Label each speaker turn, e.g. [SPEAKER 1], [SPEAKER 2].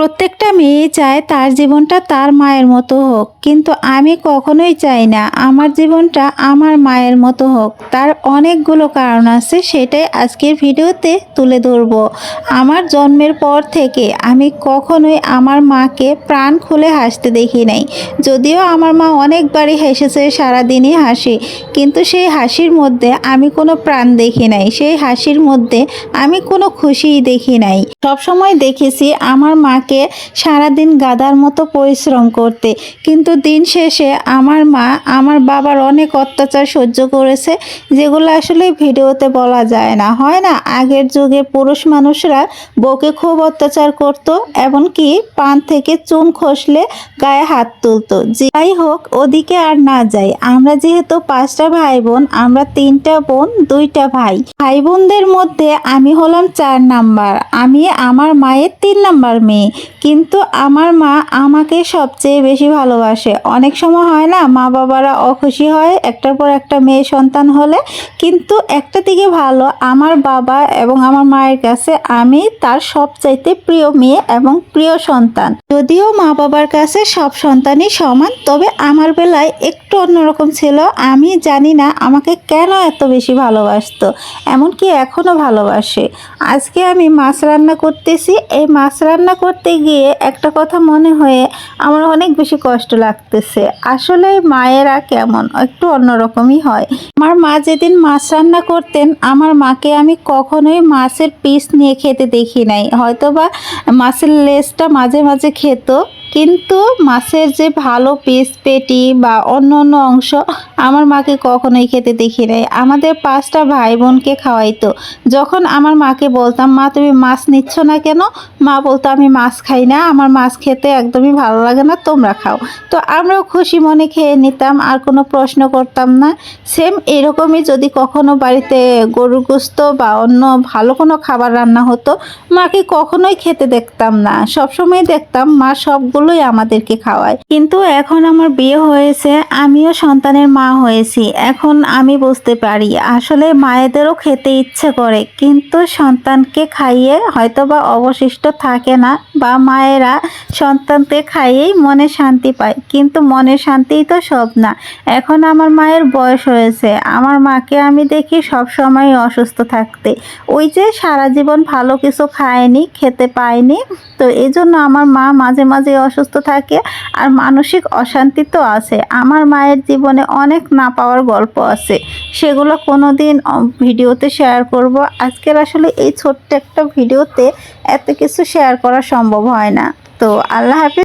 [SPEAKER 1] প্রত্যেকটা মেয়ে চায় তার জীবনটা তার মায়ের মতো হোক। কিন্তু আমি কখনোই চাই না আমার জীবনটা আমার মায়ের মতো হোক। তার অনেকগুলো কারণ আছে, সেটাই আজকের ভিডিওতে তুলে ধরবো। আমার জন্মের পর থেকে আমি কখনোই আমার মাকে প্রাণ খুলে হাসতে দেখি নাই। যদিও আমার মা অনেকবারই হেসেছে, সারাদিনই হাসি। কিন্তু সেই হাসির মধ্যে আমি কোনো প্রাণ দেখি নাই। সেই হাসির মধ্যে আমি কোনো খুশিই দেখি নাই। সবসময় দেখেছি আমার মাকে সারাদিন গাদার মতো পরিশ্রম করতে। কিন্তু দিন শেষে আমার মা আমার বাবার অনেক অত্যাচার সহ্য করেছে, যেগুলো আসলে ভিডিওতে বলা যায় না। হয় না, আগের যুগে পুরুষ মানুষরা বউকে খুব অত্যাচার করত, এমনকি পান থেকে চুন খসলে গায়ে হাত তুলতো। যাই হোক, ওদিকে আর না যাই। আমরা যেহেতু পাঁচটা ভাই বোন আমরা তিনটা বোন, দুইটা ভাই। ভাই বোনদের মধ্যে আমি হলাম চার নাম্বার। আমি আমার মায়ের তিন নাম্বার মেয়ে। কিন্তু আমার মা আমাকে সবচেয়ে বেশি ভালোবাসে। অনেক সময় হয় না মা বাবারা অখুশি হয়, একটার পর একটা মেয়ে সন্তান হলে। কিন্তু একটা দিকে ভালো, আমার বাবা এবং আমার মায়ের কাছে আমি তার সবচাইতে প্রিয় মেয়ে এবং প্রিয় সন্তান। যদিও মা বাবার কাছে সব সন্তানই সমান, তবে আমার বেলায় একটু অন্যরকম ছিল। আমি জানি না আমাকে কেন এত বেশি ভালোবাসতো, এমনকি এখনও ভালোবাসে। আজকে আমি মাছ রান্না করতেছি, এই মাছ রান্না করতে গিয়ে একটা কথা মনে হয়ে আমার অনেক বেশি কষ্ট লাগতেছে। আসলে মায়েরা কেমন? একটু অন্যরকমই হয়। আমার মা যেদিন মাছ রান্না করতেন, আমার মাকে আমি কখনোই মাছের পিস নিয়ে খেতে দেখি নাই। হয়তোবা মাছের লেজটা মাঝে মাঝে খেত। কিন্তু মাছের যে ভালো পিস, পেটি বা অন্য অন্য অংশ আমার মাকে কখনোই খেতে দেখি নাই। আমাদের পাঁচটা ভাই বোনকে খাওয়াইতো। যখন আমার মাকে বলতাম, মা, তুমি মাছ নিচ্ছ না কেন? মা বলতো, আমি মাছ খাই না, আমার মাছ খেতে একদমই ভালো লাগে না, তোমরা খাও। তো আমরাও খুশি মনে খেয়ে নিতাম, আর কোনো প্রশ্ন করতাম না। সেম এরকমই যদি কখনো বাড়িতে গরুর গোস্ত বা অন্য ভালো কোনো খাবার রান্না হতো, মাকে কখনোই খেতে দেখতাম না। সবসময় দেখতাম, মা সবগুলোই আমাদেরকে খাওয়ায়। কিন্তু এখন আমার বিয়ে হয়েছে, আমিও সন্তানের মা হয়েছি। এখন আমি বুঝতে পারি, আসলে মায়েদেরও খেতে ইচ্ছে করে, কিন্তু সন্তানকে খাইয়ে হয়তো বা অবশিষ্ট থাকে না বা মায়েরা সন্তানকে খাইয়েই মনে শান্তি পায়। কিন্তু মনের শান্তিই তো সব না। এখন আমার মায়ের বয়স হয়েছে, আমার মাকে আমি দেখি সব সময় অসুস্থ থাকতে। ওই যে সারা জীবন ভালো কিছু খায়নি, খেতে পায়নি, তো এই জন্য আমার মা মাঝে মাঝে অসুস্থ থাকে আর মানসিক অশান্তি তো আছে। আমার মায়ের জীবনে অনেক না পাওয়ার গল্প আছে। সেগুলো কোনো দিন ভিডিওতে শেয়ার করব। আজকের আসলে এই ছোট্ট একটা ভিডিওতে এত কিছু শেয়ার করা সম্ভব হয় না। তো আল্লাহ হাফিজ।